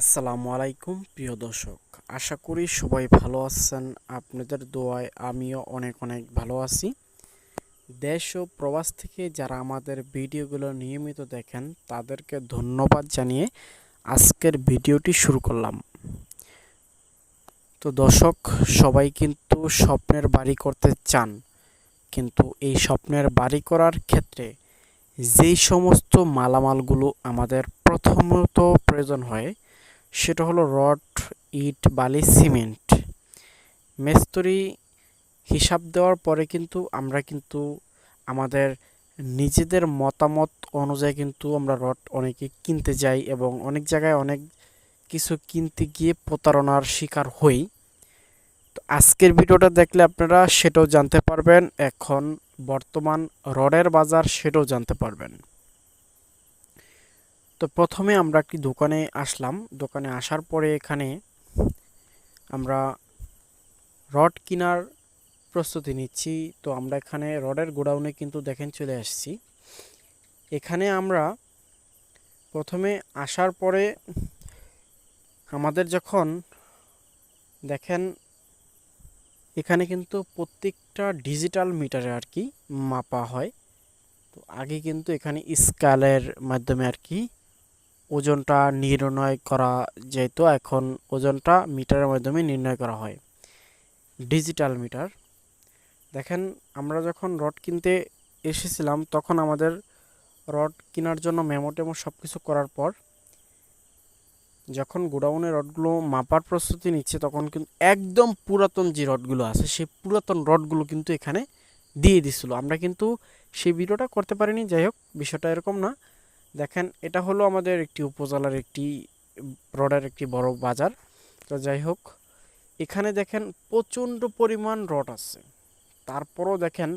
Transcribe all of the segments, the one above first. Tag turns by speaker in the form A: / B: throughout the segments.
A: আসসালামু আলাইকুম, প্রিয় দর্শক। আশা করি সবাই ভালো আছেন, আপনাদের দোয়ায় আমিও অনেক অনেক ভালো আছি। দেশ ও প্রবাস থেকে যারা আমাদের ভিডিওগুলো নিয়মিত দেখেন, তাদেরকে ধন্যবাদ জানিয়ে আজকের ভিডিওটি শুরু করলাম। তো দর্শক, সবাই কিন্তু স্বপ্নের বাড়ি করতে চান, কিন্তু এই স্বপ্নের বাড়ি করার ক্ষেত্রে যেই সমস্ত মালামালগুলো আমাদের প্রথমত প্রয়োজন হয় সেটা হলো রড, ইট, বালি, সিমেন্ট। মেস্তরি হিসাব দেওয়ার পরে কিন্তু আমরা কিন্তু আমাদের নিজেদের মতামত অনুযায়ী কিন্তু আমরা রড অনেকে কিনতে যাই এবং অনেক জায়গায় অনেক কিছু কিনতে গিয়ে প্রতারণার শিকার হই। তো আজকের ভিডিওটা দেখলে আপনারা সেটাও জানতে পারবেন। এখন বর্তমান রডের বাজার সেটাও জানতে পারবেন। তো প্রথমে আমরা একটি দোকানে আসলাম। দোকানে আসার পরে এখানে আমরা রড কেনার প্রস্তুতি নিচ্ছি। তো আমরা এখানে রডের গোডাউনে কিন্তু দেখেন চলে আসছি। এখানে আমরা প্রথমে আসার পরে আমাদের যখন দেখেন এখানে কিন্তু প্রত্যেকটা ডিজিটাল মিটারে আর কি মাপা হয়। তো আগে কিন্তু এখানে স্কেলের মাধ্যমে আর কি ওজনটা নির্ণয় করা যেত এখন ওজনটা মিটারের মাধ্যমে নির্ণয় করা হয়। Digital meter. দেখেন, আমরা যখন রড কিনতে এসেছিলাম, তখন আমাদের রড কেনার জন্য মেমো টেমো সব কিছু করার পর, যখন গোডাউনে রডগুলো মাপার প্রস্তুতি নিচ্ছে, তখন কিন্তু একদম পুরাতন যে রডগুলো আছে, সেই পুরাতন রডগুলো কিন্তু এখানে দিয়ে দিছিল। আমরা কিন্তু সেই ভিডিওটা করতে পারিনি, যাই হোক, বিষয়টা এরকম না। দেখেন, এটা হলো আমাদের একটি উপজেলার একটি রডের একটি বড় বাজার। তো যাই হোক, এখানে দেখেন প্রচণ্ড পরিমাণ রড আছে। তারপরও দেখেন,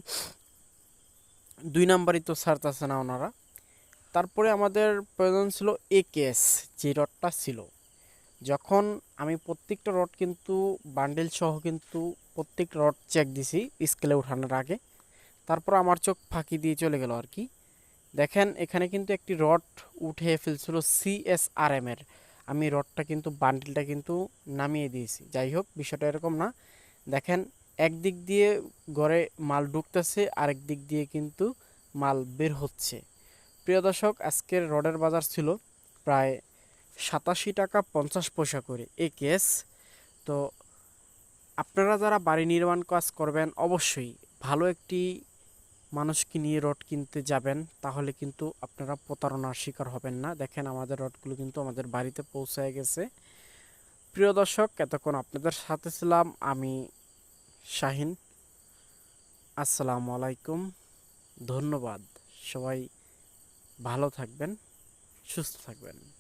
A: দুই নাম্বারই তো ছাড়তেছে না ওনারা। তারপরে আমাদের প্রয়োজন ছিল এ কেস যে রডটা ছিল। যখন আমি প্রত্যেকটা রড কিন্তু, বান্ডেল সহ কিন্তু প্রত্যেকটা রড চেক দিছি স্কেলে ওঠানোর আগে। তারপর আমার চোখ ফাঁকি দিয়ে চলে গেল আর কি। দেখেন, এখানে কিন্তু একটি রড উঠে ফেলছিল সিএসআরএম এর। আমি রডটা কিন্তু, বান্ডিলটা কিন্তু নামিয়ে দিয়েছি। যাই হোক, বিষয়টা এরকম না। দেখেন, একদিক দিয়ে ঘরে মাল ঢুকতেছে, আরেক দিক দিয়ে কিন্তু মাল বের হচ্ছে। প্রিয় দর্শক, আজকের রডের বাজার ছিল প্রায় সাতাশি টাকা পঞ্চাশ পয়সা করে এ কেস। তো আপনারা যারা বাড়ি নির্মাণ কাজ করবেন, অবশ্যই ভালো একটি মানুষকে নিয়ে রড কিনতে যাবেন, তাহলে কিন্তু আপনারা প্রতারণার শিকার হবেন না। দেখেন আমাদের রডগুলো কিন্তু আমাদের বাড়িতে পৌঁছায় গেছে। প্রিয় দর্শক, এতক্ষণ আপনাদের সাথে ছিলাম আমি শাহিন। আসসালামু আলাইকুম, ধন্যবাদ। সবাই ভালো থাকবেন, সুস্থ থাকবেন।